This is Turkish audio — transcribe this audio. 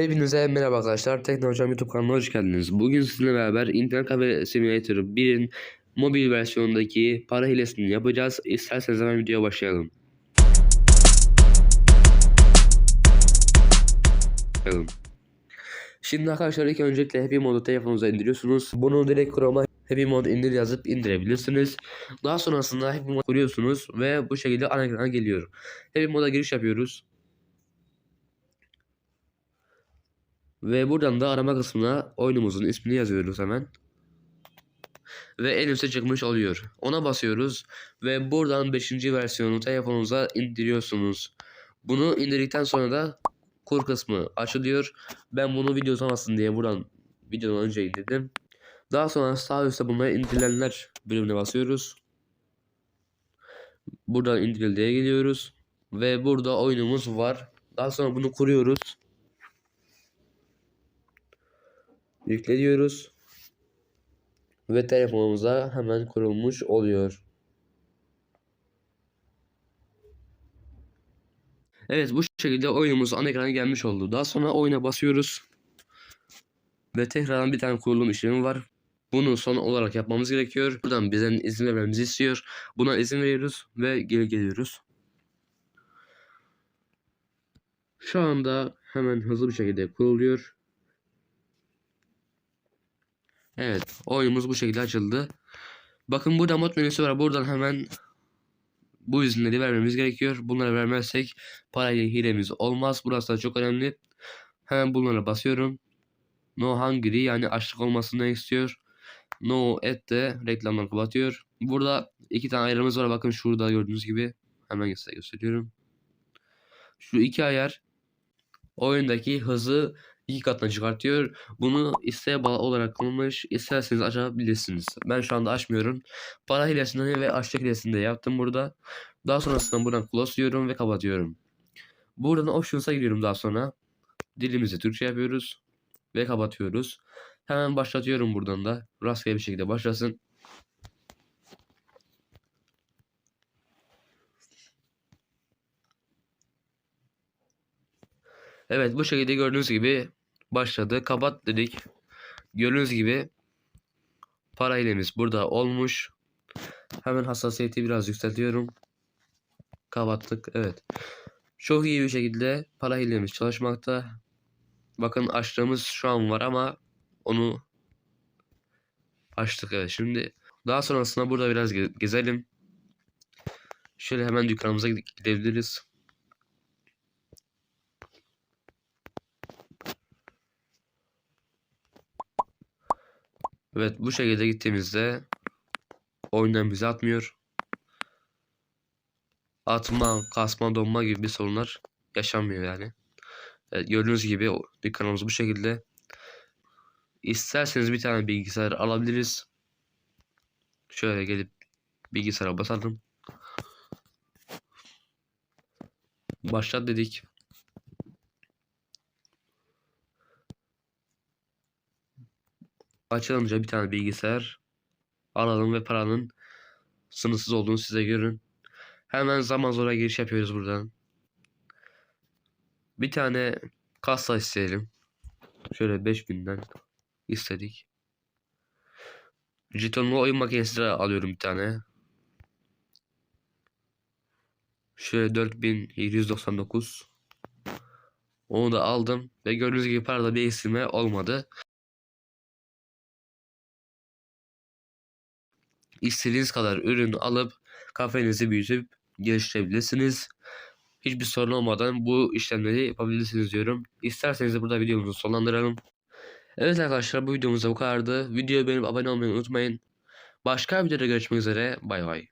Hepinize merhaba arkadaşlar. Teknoloji YouTube kanalına hoş geldiniz. Bugün sizinle beraber Internet Cafe Simulator 1'in mobil versiyonundaki para hilesini yapacağız. İsterseniz hemen videoya. Başlayalım. Şimdi arkadaşlar ilk öncelikle Happy Mod'u telefonunuza indiriyorsunuz. Bunu direkt Chrome'a Happy Mod indir yazıp indirebilirsiniz. Daha sonrasında Happy Mod kuruyorsunuz ve bu şekilde ana ekrana geliyor. Happy Mod'a giriş yapıyoruz. Ve buradan da arama kısmına oyunumuzun ismini yazıyoruz hemen. Ve en üstte çıkmış oluyor. Ona basıyoruz ve buradan 5. versiyonu telefonunuza indiriyorsunuz. Bunu indirdikten sonra da kur kısmı açılıyor. Ben bunu video uzamasın diye buradan videodan önce indirdim. Daha sonra sağ üstte bunları indirilenler bölümüne basıyoruz. Buradan indirildiğe geliyoruz. Ve burada oyunumuz var. Daha sonra bunu kuruyoruz. Yükle diyoruz. Ve telefonumuza hemen kurulmuş oluyor. Evet bu şekilde oyunumuz ana ekrana gelmiş oldu. Daha sonra oyuna basıyoruz. Ve tekrardan bir tane kurulum işlemi var. Bunu son olarak yapmamız gerekiyor. Buradan bizden izin vermemizi istiyor. Buna izin veriyoruz ve geri geliyoruz. Şu anda hemen hızlı bir şekilde kuruluyor. Evet oyunumuz bu şekilde açıldı. Bakın burada mod menüsü var. Buradan hemen bu izinleri vermemiz gerekiyor. Bunları vermezsek parayla hilemiz olmaz. Burası da çok önemli. Hemen bunlara basıyorum. No hungry yani açlık olmasını istiyor. No et de reklamları kapatıyor. Burada iki tane ayarımız var. Bakın şurada gördüğünüz gibi. Hemen size gösteriyorum. Şu iki ayar oyundaki hızı iki katına çıkartıyor. Bunu isteğe bağlı olarak kullanmış. İsterseniz açabilirsiniz. Ben şu anda açmıyorum. Para hilesinde ve açlık hilesinde yaptım burada. Daha sonrasında buradan close diyorum ve kapatıyorum. Buradan options'a giriyorum daha sonra. Dilimizi Türkçe yapıyoruz. Ve kapatıyoruz. Hemen başlatıyorum buradan da. Rastgele bir şekilde başlasın. Evet bu şekilde gördüğünüz gibi başladı. Kapat dedik. Gördüğünüz gibi para hilemiz burada olmuş. Hemen hassasiyeti biraz yükseltiyorum. Kapattık. Evet. Çok iyi bir şekilde para hilemiz çalışmakta. Bakın açtığımız şu an var ama onu açtık. Evet. Şimdi daha sonrasında burada biraz ge- gezelim. Şöyle hemen dükkanımıza gide- gidebiliriz. Evet bu şekilde gittiğimizde oyundan bizi atmıyor. Atma, kasma, donma gibi bir sorunlar yaşanmıyor yani. Evet, gördüğünüz gibi dükkanımız bu şekilde. İsterseniz bir tane bilgisayar alabiliriz. Şöyle gelip bilgisayara basalım. Başlat dedik. Açılınca bir tane bilgisayar alalım ve paranın sınırsız olduğunu size görün. Hemen zaman zora giriş yapıyoruz buradan. Bir tane kasa isteyelim. Şöyle 5000'den istedik. Jetonlu oyun makinesi de alıyorum bir tane. Şöyle 4799. Onu da aldım ve gördüğünüz gibi parada bir eksilme olmadı. İstediğiniz kadar ürün alıp kafenizi büyütüp geliştirebilirsiniz. Hiçbir sorun olmadan bu işlemleri yapabilirsiniz diyorum. İsterseniz burada videomuzu sonlandıralım. Evet arkadaşlar bu videomuz da bu kadardı. Videoyu beğenip abone olmayı unutmayın. Başka bir videoda görüşmek üzere. Bay bay.